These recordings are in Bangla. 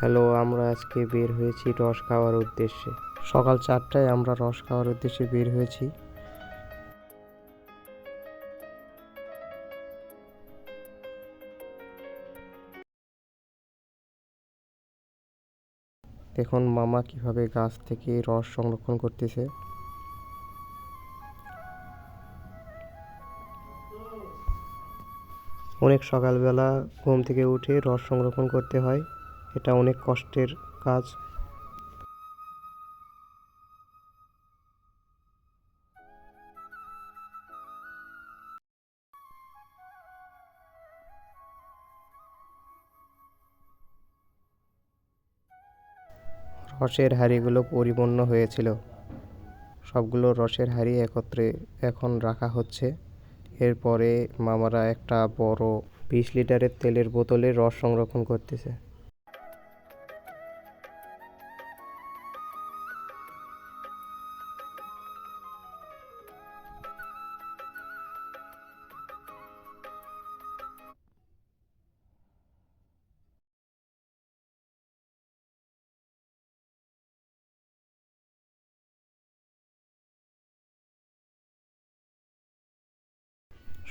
হ্যালো, আমরা আজকে বের হয়েছি রস খাওয়ার উদ্দেশ্যে। সকাল চারটায় আমরা রস খাওয়ার উদ্দেশ্যে বের হয়েছি। দেখুন, মামা কীভাবে গাছ থেকে রস সংরক্ষণ করতেছে। অনেক সকালবেলা ঘুম থেকে উঠে রস সংরক্ষণ করতে হয়। এটা অনেক কষ্টের কাজ। রসের হাঁড়িগুলো পরিপূর্ণ হয়েছিল। সবগুলো রসের হাঁড়ি একত্রে এখন রাখা হচ্ছে। এরপরে মামারা একটা বড় বিশ লিটারের তেলের বোতলে রস সংরক্ষণ করতেছে।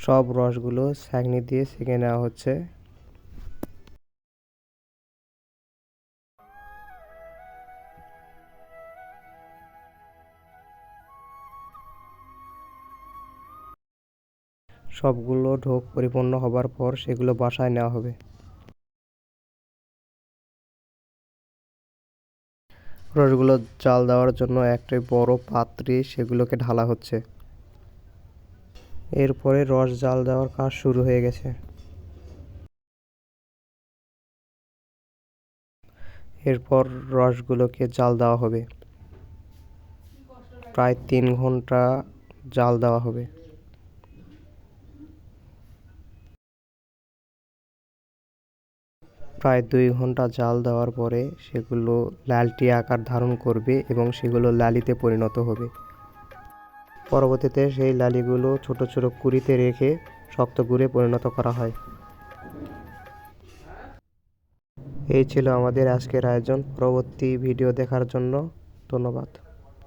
সব রসগুলো ছাঁকনি দিয়ে ছেঁকে নেওয়া হচ্ছে। সবগুলো ঢোক পরিপূর্ণ হবার পর সেগুলো বাসায় নেওয়া হবে। রসগুলো জাল দেওয়ার জন্য একটা বড় পাত্রে সেগুলোকে ঢালা হচ্ছে। এরপরে রস জাল দেওয়ার কাজ শুরু হয়ে গেছে। এরপর রসগুলোকে জাল দেওয়া হবে। প্রায় তিন ঘণ্টা জাল দেওয়া হবে। প্রায় দুই ঘণ্টা জাল দেওয়ার পরে সেগুলো লালটি আকার ধারণ করবে এবং সেগুলো লালিতে পরিণত হবে। পরবর্তীতে সেই লালিগুলো ছোট ছোট কুড়িতে রেখে শক্ত গুঁড়ে পরিণত করা হয়। এই ছিল আমাদের আজকের আয়োজন। পরবর্তী ভিডিও দেখার জন্য ধন্যবাদ।